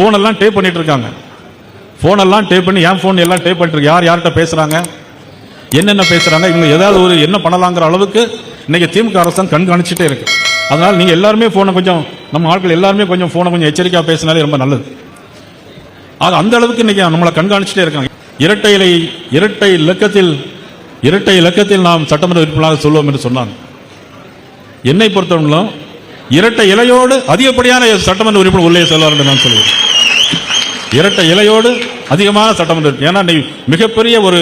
Phone எல்லாம் tape பண்ணிட்டு இருக்காங்க ஃபோன் எல்லாம் டேப் பண்ணி என் ஃபோன் எல்லாம் டேப் பண்ணிட்டு யார் யார்கிட்ட பேசுறாங்க? என்னென்ன பேசுறாங்க? இவங்க ஏதாவது ஒரு என்ன பண்ணலாங்கிற அளவுக்கு இன்னைக்கு திமுக அரசாங்கம் கண்காணிச்சுட்டே இருக்கு. அதனால நீங்க எல்லாருமே போனை கொஞ்சம் நம்ம ஆட்கள் எல்லாருமே கொஞ்சம் போனை கொஞ்சம் எச்சரிக்கையாக பேசினாலே ரொம்ப நல்லது. அது அந்த அளவுக்கு இன்னைக்கு நம்மளை கண்காணிச்சுட்டே இருக்காங்க. இரட்டை இலை இரட்டை இலக்கத்தில் இரட்டை இலக்கத்தில் நாம் சட்டமன்ற உறுப்பினராக சொல்லுவோம் என்று சொன்னாங்க. என்னை பொறுத்தவரையிலும் இரட்டை இலையோடு அதிகப்படியான சட்டமன்ற உறுப்பினர் உள்ளே செல்வார் என்று நான் சொல்லுவேன். இரட்டை இலையோடு அதிகமான சட்டமன்ற ஏன்னா நீ மிகப்பெரிய ஒரு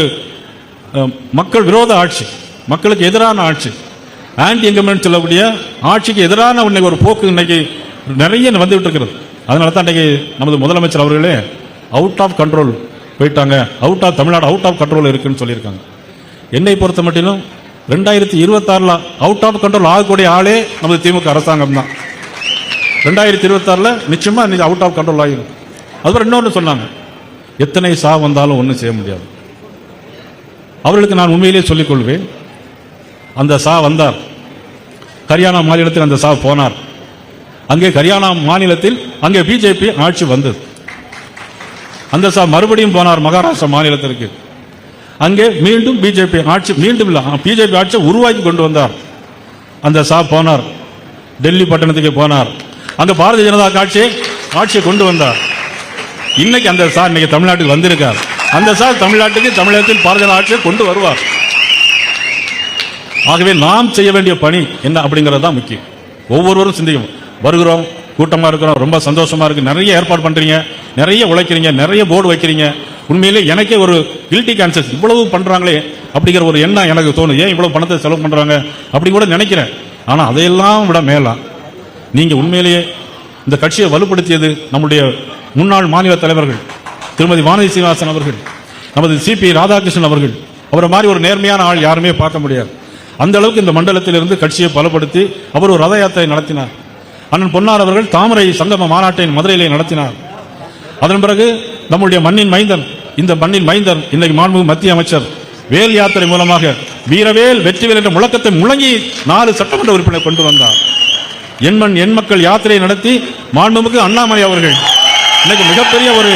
மக்கள் விரோத ஆட்சி மக்களுக்கு எதிரான ஆட்சி. ஆன்டி இன்கமெண்ட் சொல்லக்கூடிய ஆட்சிக்கு எதிரான இன்னைக்கு ஒரு போக்கு இன்னைக்கு நிறைய வந்துவிட்டு இருக்கிறது அதனால தான் இன்னைக்கு நமது முதலமைச்சர் அவர்களே அவுட் ஆஃப் கண்ட்ரோல் போயிட்டாங்க. Out of Tamil Nadu out of control இருக்குன்னு சொல்லியிருக்காங்க. என்னை பொறுத்த மட்டிலும் ரெண்டாயிரத்தி இருபத்தாறில் அவுட் ஆஃப் கண்ட்ரோல் ஆகக்கூடிய ஆளே நமது திமுக அரசாங்கம் தான். ரெண்டாயிரத்தி இருபத்தாறில் நிச்சயமாக இன்னைக்கு அவுட் ஆஃப் கண்ட்ரோல் ஆகிடும். அதுவரை இன்னொன்று சொன்னாங்க. எத்தனை சா வந்தாலும் ஒன்றும் செய்ய முடியாது. அவர்களுக்கு நான் உண்மையிலேயே சொல்லிக்கொள்வேன் அந்த சா வந்தார். ஹரியானா மாநிலத்தில் அந்த சா போனார். அங்கே ஹரியானா மாநிலத்தில் அங்கே பிஜேபி ஆட்சி வந்தது. அந்த சா மறுபடியும் போனார் மகாராஷ்டிரா மாநிலத்திற்கு. அங்கே மீண்டும் பிஜேபி ஆட்சி மீண்டும் இல்லை பிஜேபி ஆட்சியை உருவாக்கி கொண்டு வந்தார். அந்த சா போனார். டெல்லி பட்டணத்துக்கு போனார். அங்கே பாரதிய ஜனதா ஆட்சியை ஆட்சியை கொண்டு வந்தார். இன்னைக்கு அந்த சார் இன்னைக்கு தமிழ்நாட்டுக்கு வந்திருக்கார். அந்த சார் தமிழ்நாட்டுக்கு தமிழகத்தில் பாரதிய ஆட்சியை கொண்டு வருவார். ஆகவே நாம் செய்ய வேண்டிய பணி என்ன அப்படிங்கிறது தான் முக்கியம். ஒவ்வொருவரும் சிந்திக்கணும். வருகிறோம் கூட்டமா இருக்கிறோம் ரொம்ப சந்தோஷமா இருக்கு. நிறைய ஏற்பாடு பண்றீங்க நிறைய உழைக்கிறீங்க நிறைய போர்டு வைக்கிறீங்க. உண்மையிலே எனக்கே ஒரு கில்ட்டி கான்சஸ் இவ்வளவு பண்றாங்களே அப்படிங்கிற ஒரு எண்ணம் எனக்கு தோணும் ஏன் இவ்வளவு பணத்தை செலவு பண்றாங்க அப்படி கூட நினைக்கிறேன். ஆனா அதையெல்லாம் விட மேலாம் நீங்க உண்மையிலேயே இந்த கட்சியை வலுப்படுத்தியது நம்முடைய முன்னாள் மாநில தலைவர்கள் திருமதி வானதி சீனிவாசன் அவர்கள் நமது சிபி ராதாகிருஷ்ணன் அவர்கள் அவரை மாதிரி ஒரு நேர்மையான ஆள் யாருமே பார்க்க முடியாது. அந்த அளவுக்கு இந்த மண்டலத்திலிருந்து கட்சியை பலப்படுத்தி அவர் ஒரு ரத யாத்திரை நடத்தினார். அண்ணன் பொன்னார் அவர்கள் தாமரை சங்கம மாநாட்டை மதுரையிலே நடத்தினார். அதன் பிறகு நம்முடைய மண்ணின் மைந்தன் இந்த மண்ணின் மைந்தன் இன்னைக்கு மாண்புமிகு மத்திய அமைச்சர் வேல் யாத்திரை மூலமாக வீரவேல் வெற்றிவேல் என்ற முழக்கத்தை முழங்கி நாலு சட்டமன்ற உறுப்பினர் கொண்டு வந்தார். எண்மண் எண் மக்கள் யாத்திரை நடத்தி மாண்புமிகு அண்ணாமலை அவர்கள் இன்னைக்கு மிகப்பெரிய ஒரு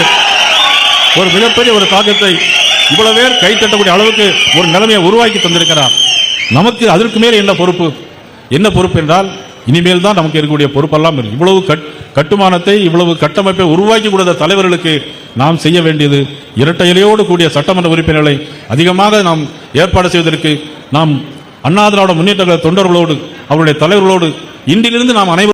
ஒரு மிகப்பெரிய ஒரு தாக்கத்தை இவ்வளவு பேர் கைத்தட்டக்கூடிய அளவுக்கு ஒரு நிலைமையை உருவாக்கி தந்திருக்கிறார். நமக்கு அதற்கு மேல் என்ன பொறுப்பு? என்ன பொறுப்பு என்றால் இனிமேல் தான் நமக்கு இருக்கக்கூடிய பொறுப்பெல்லாம் இருக்கு இவ்வளவு கட்- கட்டுமானத்தை இவ்வளவு கட்டமைப்பை உருவாக்கி கொடுத்த தலைவர்களுக்கு நாம் செய்ய வேண்டியது இரட்டை இலையோடு கூடிய சட்டமன்ற உறுப்பினர்களை அதிகமாக நாம் ஏற்பாடு செய்வதற்கு நாம் அண்ணா திராவிட முன்னேற்ற தொண்டர்களோடு அவருடைய தலைவர்களோடு இன்றிலிருந்து நாம் அனைவரும்